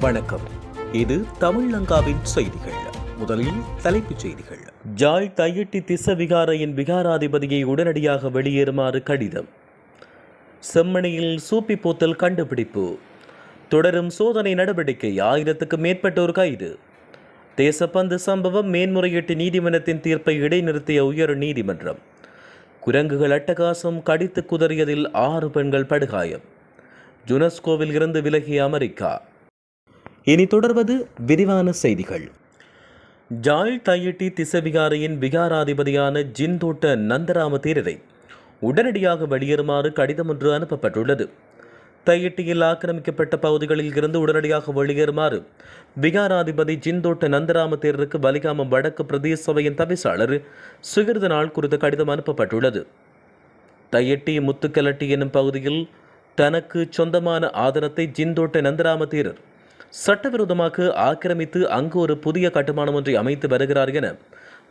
வணக்கம். இது தமிழ்லங்காவின் செய்திகள். முதலில் தலைப்புச் செய்திகள். ஜாழ் தையிட்டி திசவிகாரையின் விகாராதிபதியை உடனடியாக வெளியேறுமாறு கடிதம். செம்மணியில் சூப்பி போத்தல் கண்டுபிடிப்பு. தொடரும் சோதனை நடவடிக்கை ஆயிரத்துக்கு மேற்பட்டோர் கைது. தேசப்பந்து சம்பவம் மேன்முறையீட்டு நீதிமன்றத்தின் தீர்ப்பை இடைநிறுத்திய உயர் நீதிமன்றம். குரங்குகள் அட்டகாசம் கடித்து குதறியதில் ஆறு பெண்கள் படுகாயம். ஜுனஸ்கோவில் இருந்து விலகிய அமெரிக்கா. இனி தொடர்வது விரிவான செய்திகள். ஜாழ் தையிட்டி திசவிகாரையின் விகாராதிபதியான ஜின்தோட்ட நந்தராம தேரரை உடனடியாக வெளியேறுமாறு கடிதம் ஒன்று அனுப்பப்பட்டுள்ளது. தையிட்டியில் ஆக்கிரமிக்கப்பட்ட பகுதிகளில் இருந்து உடனடியாக வெளியேறுமாறு விகாராதிபதி ஜின்தோட்ட நந்தராம தேரருக்கு வலிகாமம் வடக்கு பிரதேச சபையின் தவிசாளர் சுகிருத நாள் குறித்த கடிதம் அனுப்பப்பட்டுள்ளது. தையட்டி முத்துக்கலட்டி என்னும் பகுதியில் தனக்கு சொந்தமான ஆதனத்தை ஜின்தோட்ட நந்தராம தேரர் சட்டவிரோதமாக ஆக்கிரமித்து அங்கு ஒரு புதிய கட்டுமானம் ஒன்றை அமைத்து வருகிறார் என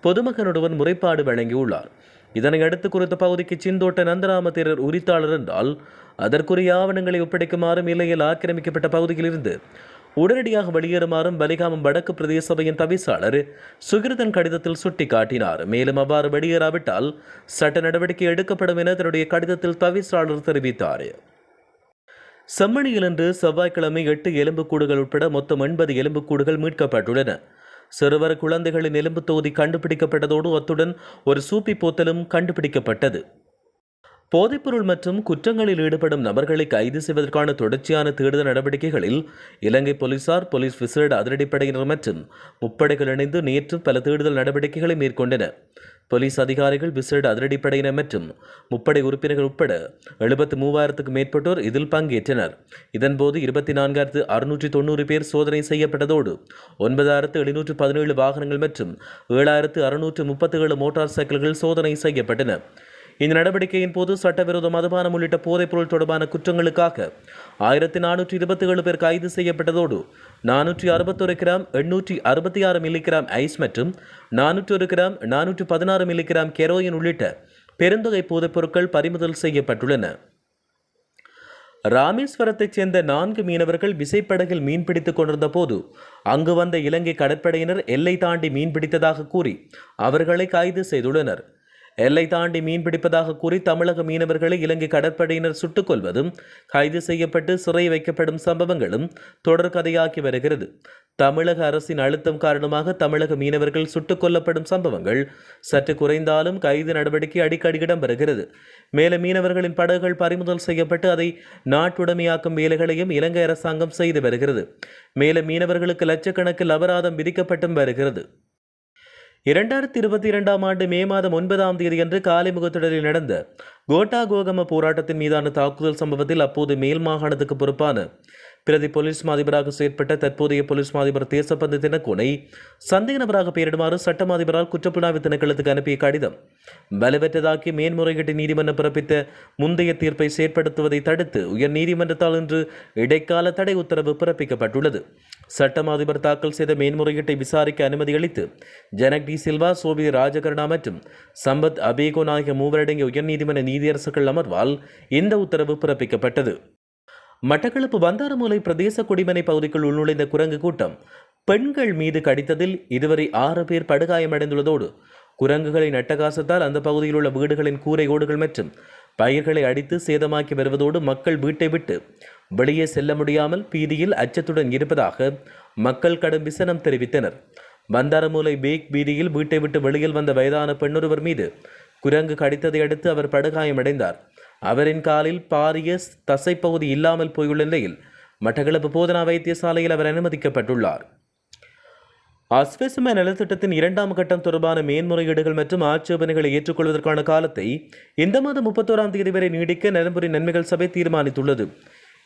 பொதுமகனுடன் முறைப்பாடு வழங்கியுள்ளார். இதனை அடுத்து குறித்த பகுதிக்கு சிந்தோட்ட நந்தராம தேரர் உரித்தாளர் என்றால் அதற்குரிய ஆவணங்களை ஒப்படைக்குமாறும் இல்லையில் ஆக்கிரமிக்கப்பட்ட பகுதியிலிருந்து உடனடியாக வெளியேறுமாறும் பலிகாமம் வடக்கு பிரதேச சபையின் தவிசாளர் சுகிருதன் கடிதத்தில் சுட்டிக்காட்டினார். மேலும் அவ்வாறு வெளியேறாவிட்டால் சட்ட நடவடிக்கை எடுக்கப்படும் என தன்னுடைய கடிதத்தில் தவிசாளர் தெரிவித்தார். செம்மணியில் செவ்வாய்க்கிழமை எட்டு எலும்புக்கூடுகள் உட்பட மொத்தம் எண்பது எலும்புக்கூடுகள் மீட்கப்பட்டுள்ளன. சிறுவர் குழந்தைகளின் எலும்பு தொகுதி கண்டுபிடிக்கப்பட்டதோடு அத்துடன் ஒரு சூப்பி போத்தலும் கண்டுபிடிக்கப்பட்டது. போதைப்பொருள் மற்றும் குற்றங்களில் ஈடுபடும் நபர்களை கைது செய்வதற்கான தொடர்ச்சியான தேடுதல் நடவடிக்கைகளில் இலங்கை போலீசார் போலீஸ் விசேட அதிரடிப்படையினர் மற்றும் முப்படைகள் இணைந்து நேற்று பல தேடுதல் நடவடிக்கைகளை மேற்கொண்டனர். போலீஸ் அதிகாரிகள் விசேட அதிரடிப்படையினர் மற்றும் முப்படை உறுப்பினர்கள் உட்பட எழுபத்து மூவாயிரத்துக்கும் மேற்பட்டோர் இதில் பங்கேற்றனர். இதன்போது இருபத்தி நான்காயிரத்து அறுநூற்றி தொண்ணூறு பேர் சோதனை செய்யப்பட்டதோடு ஒன்பதாயிரத்து எழுநூற்று பதினேழு வாகனங்கள் மற்றும் ஏழாயிரத்து அறுநூற்று முப்பத்தி ஏழு மோட்டார் சைக்கிள்கள் சோதனை செய்யப்பட்டன. இந்த நடவடிக்கையின் போது சட்டவிரோத மதுபானம் உள்ளிட்ட போதைப்பொருள் தொடர்பான குற்றங்களுக்காக ஆயிரத்தி நானூற்றி இருபத்தி ஏழு பேர் கைது செய்யப்பட்டதோடு நானூற்றி அறுபத்தொரு கிராம் எண்ணூற்றி அறுபத்தி ஆறு மில்லிகிராம் ஐஸ் மற்றும் நானூற்றி ஒரு கிராம் நானூற்றி பதினாறு மில்லிகிராம் கெரோயின் உள்ளிட்ட பெருந்தொகை போதைப்பொருட்கள் பறிமுதல் செய்யப்பட்டுள்ளன. ராமேஸ்வரத்தைச் சேர்ந்த நான்கு மீனவர்கள் விசைப்படகில் மீன்பிடித்துக் கொண்டிருந்த போது அங்கு வந்த இலங்கை கடற்படையினர் எல்லை தாண்டி மீன்பிடித்ததாக கூறி அவர்களை கைது செய்துள்ளனர். எல்லை தாண்டி மீன் பிடிப்பதாக கூறி தமிழக மீனவர்களை இலங்கை கடற்படையினர் சுட்டுக் கொள்வதும் கைது செய்யப்பட்டு சிறை வைக்கப்படும் சம்பவங்களும் தொடர்கதையாகி வருகிறது. தமிழக அரசின் அழுத்தம் காரணமாக தமிழக மீனவர்கள் சுட்டுக் கொல்லப்படும் சம்பவங்கள் சற்று குறைந்தாலும் கைது நடவடிக்கை அடிக்கடி இடம்பெறுகிறது. மேலும் மீனவர்களின் படகுகள் பறிமுதல் செய்யப்பட்டு அதை நாட்டுடைமையாக்கும் வேலைகளையும் இலங்கை அரசாங்கம் செய்து வருகிறது. மேலும் மீனவர்களுக்கு லட்சக்கணக்கில் அபராதம் விதிக்கப்பட்டும் வருகிறது. இரண்டாயிரத்தி இருபத்தி இரண்டாம் ஆண்டு மே மாதம் ஒன்பதாம் தேதியன்று காலிமுகத்திடலில் நடந்த கோட்டா கோகம போராட்டத்தின் மீதான தாக்குதல் சம்பவத்தில் அப்போது மேல் மாகாணத்துக்கு பொறுப்பான பிரதி போலீஸ் மாதிபராக செயற்பட்ட தற்போதைய போலீஸ் மாதிபர் தேசப்பந்து தினக்கோனை சந்தேக நபராக பெயரிடுமாறு சட்ட அதிபரால் குற்றப்புலனாய்வு திணைக்களத்துக்கு அனுப்பிய கடிதம். வலுவற்றதாக்கி மேன்முறையீட்டு நீதிமன்றம் பிறப்பித்த முந்தைய தீர்ப்பை செயற்படுத்துவதை தடுத்து உயர் நீதிமன்றத்தால் இன்று இடைக்கால தடை உத்தரவு பிறப்பிக்கப்பட்டுள்ளது. சட்டம் அதிபர் தாக்கல் செய்த மேன்முறையீட்டை விசாரிக்க அனுமதி அளித்து ஜனக் டி சில்வா சோபி ராஜகருணா மற்றும் சம்பத் அபேகோ ஆகிய மூவரடங்கிய உயர்நீதிமன்ற நீதியரசுகள் அமர்வால் இந்த உத்தரவு பிறப்பிக்கப்பட்டது. மட்டக்களப்பு வந்தாரமூலை பிரதேச குடிமனை பகுதிக்குள் உள்நுழைந்த குரங்கு கூட்டம் பெண்கள் மீது கடித்ததில் இதுவரை ஆறு பேர் படுகாயமடைந்துள்ளதோடு குரங்குகளின் அட்டகாசத்தால் அந்த பகுதியில் உள்ள வீடுகளின் கூரை ஓடுகள் மற்றும் பயிர்களை அடித்து சேதமாக்கி வருவதோடு மக்கள் வீட்டை விட்டு வெளியே செல்ல முடியாமல் பீதியில் அச்சத்துடன் இருப்பதாக மக்கள் கடும் விசனம் தெரிவித்தனர். வந்தாரமூலை பேக் பீதியில் வீட்டை விட்டு வெளியில் வந்த வயதான பெண்ணொருவர் மீது குரங்கு கடித்ததை அடுத்து அவர் படுகாயமடைந்தார். அவரின் காலில் பாரிய தசைப்பகுதி இல்லாமல் போயுள்ள நிலையில் மட்டக்களப்பு போதனா வைத்தியசாலையில் அவர் அனுமதிக்கப்பட்டுள்ளார். அஸ்வசம நலத்திட்டத்தின் இரண்டாம் கட்டம் தொடர்பான மேன்முறையீடுகள் மற்றும் ஆட்சேபனைகளை ஏற்றுக்கொள்வதற்கான காலத்தை இந்த மாதம் முப்பத்தோராம் தேதி வரை நீடிக்க நலம்புரி நன்மைகள் சபை தீர்மானித்துள்ளது.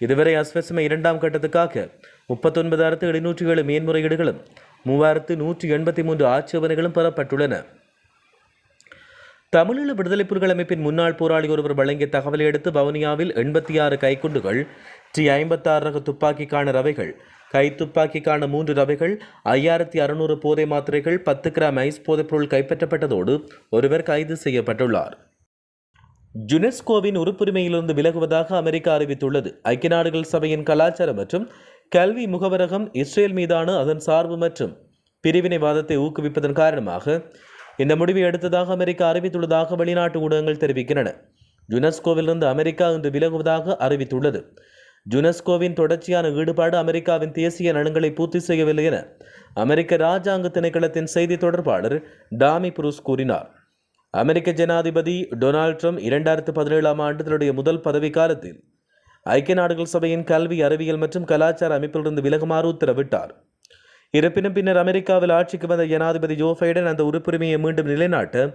இதுவரை அஸ்வெசும இரண்டாம் கட்டத்துக்காக முப்பத்தொன்பதாயிரத்து எழுநூற்றி ஏழு மேன்முறையீடுகளும் மூவாயிரத்து நூற்றி எண்பத்தி மூன்று ஆட்சேபனைகளும் பெறப்பட்டுள்ளன. தமிழீழ விடுதலை புலிகள் அமைப்பின் முன்னாள் போராளி ஒருவர் வழங்கிய தகவலை அடுத்து வவுனியாவில் எண்பத்தி ஆறு கைக்குண்டுகள் டி ஐம்பத்தாறு ரக துப்பாக்கிக்கான ரவைகள் கை துப்பாக்கிக்கான மூன்று ரவைகள் ஐயாயிரத்தி அறுநூறு போதை மாத்திரைகள் பத்து கிராம் ஐஸ் போதைப்பொருள் கைப்பற்றப்பட்டதோடு ஒருவர் கைது செய்யப்பட்டுள்ளார். யுனெஸ்கோவின் உறுப்புரிமையிலிருந்து விலகுவதாக அமெரிக்கா அறிவித்துள்ளது. ஐக்கிய நாடுகள் சபையின் கலாச்சாரம் மற்றும் கல்வி முகவரகம் இஸ்ரேல் மீதான அதன் சார்பு மற்றும் பிரிவினைவாதத்தை ஊக்குவிப்பதன் காரணமாக இந்த முடிவை எடுத்ததாக அமெரிக்கா அறிவித்துள்ளதாக வெளிநாட்டு ஊடகங்கள் தெரிவிக்கின்றன. யுனெஸ்கோவிலிருந்து அமெரிக்கா இன்று விலகுவதாக அறிவித்துள்ளது. யுனெஸ்கோவின் தொடர்ச்சியான ஈடுபாடு அமெரிக்காவின் தேசிய நலன்களை பூர்த்தி செய்யவில்லை என அமெரிக்க ராஜாங்க திணைக்களத்தின் செய்தி தொடர்பாளர் டாமி புரூஸ் கூறினார். அமெரிக்க ஜனாதிபதி டொனால்ட் ட்ரம்ப் இரண்டாயிரத்து பதினேழாம் ஆண்டு தன்னுடைய முதல் பதவி காலத்தில் ஐக்கிய நாடுகள் சபையின் கல்வி அறிவியல் மற்றும் கலாச்சார அமைப்பிலிருந்து விலகுமாறு உத்தரவிட்டார். இருப்பினும் பின்னர் அமெரிக்காவில் ஆட்சிக்கு வந்த ஜனாதிபதி ஜோ பைடன் அந்த உறுப்புரிமையை மீண்டும் நிலைநாட்ட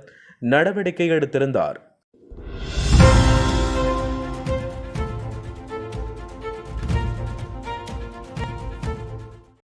நடவடிக்கை எடுத்திருந்தார்.